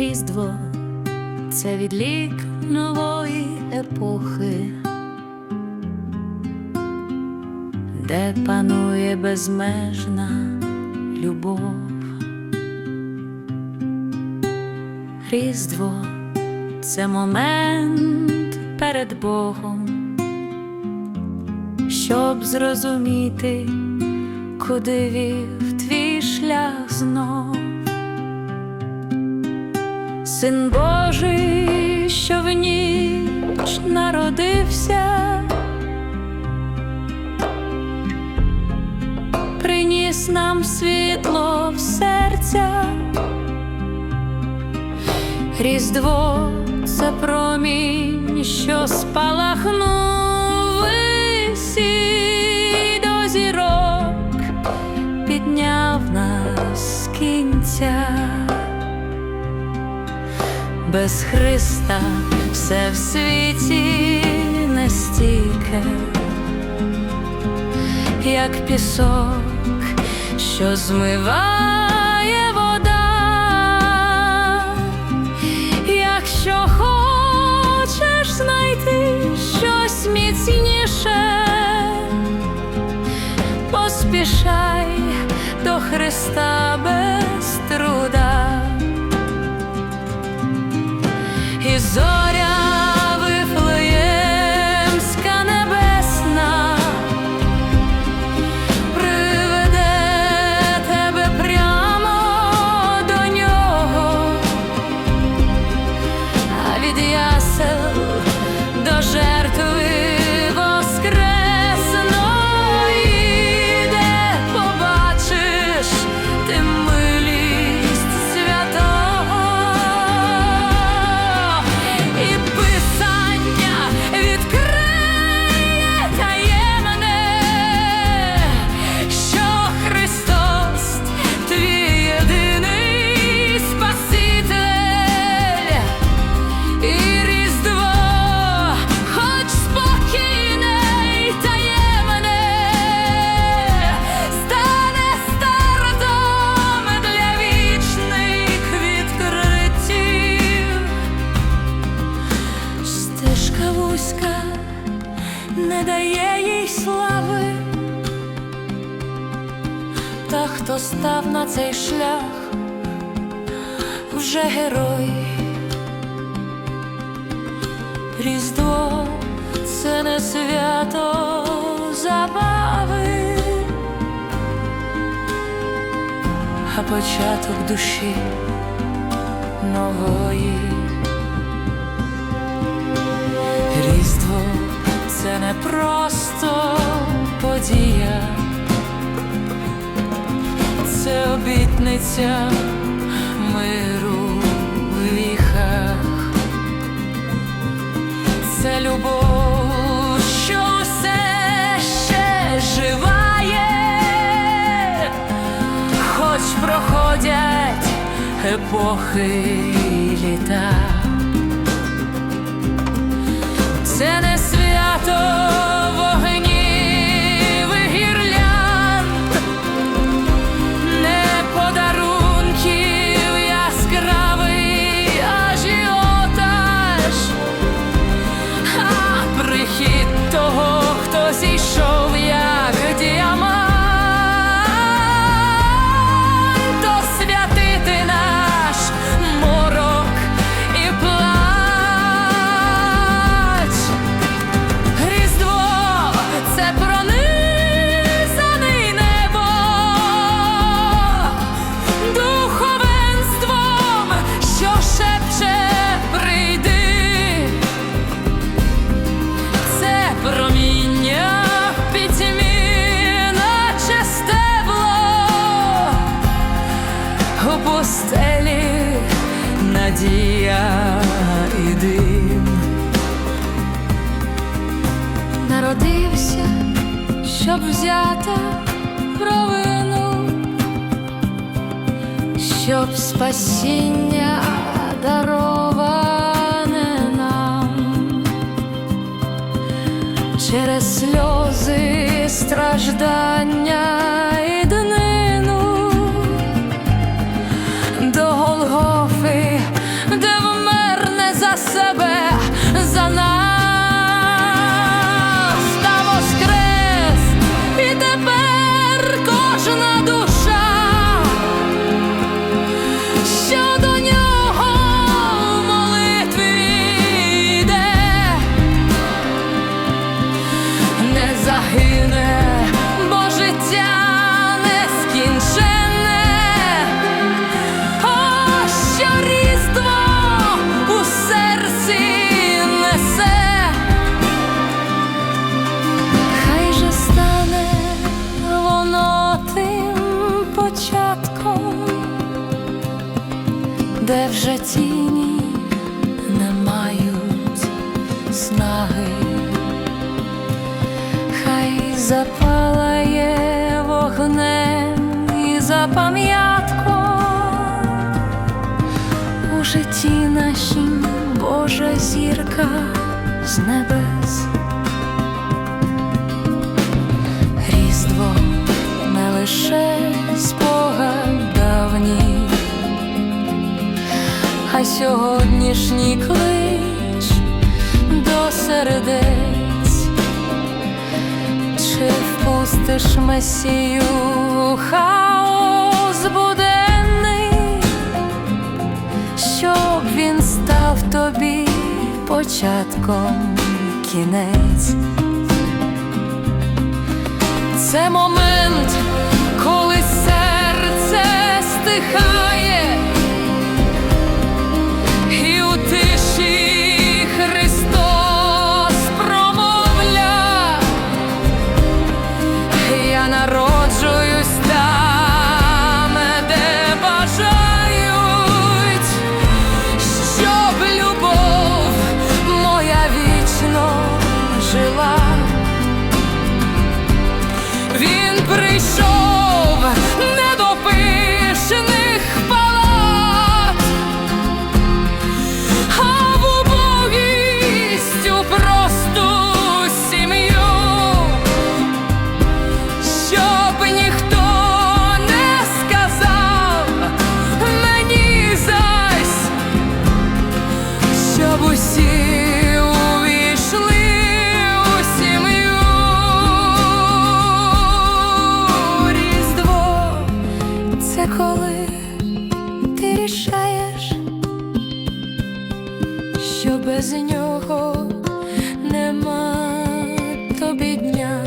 Різдво це відлік нової епохи, де панує безмежна любов. Різдво це момент перед Богом, щоб зрозуміти, куди вів твій шлях знов. Син Божий, що в ніч народився, приніс нам світло в серця. Різдво це промінь, що спалахнув висій до зірок, підняв нас з кінця. Без Христа все в світі не стільки, як пісок, що змиває вода. Якщо хочеш знайти щось міцніше, поспішай до Христа без хто став на цей шлях, вже герой. Різдво це не свято забави, а початок душі нової. Різдво це не просто подія, це обітниця миру в віхах. Це любов, що все ще живає, хоч проходять епохи і літа. Це не свято надія і дим. Народився, щоб взяти провину, щоб спасіння дароване нам через сльози, страждання seven. Вже тіні не мають снаги, хай запалає вогнем і запам'ятком у житті нашім Божа зірка з небес. Різдво не лише сьогоднішній клич до сердець, чи впустиш месію у хаос буденний, щоб він став тобі початком кінець. Це момент, коли серце стихає, усі увійшли у сім'ю різдво, це коли ти рішаєш, що без нього нема тобі дня.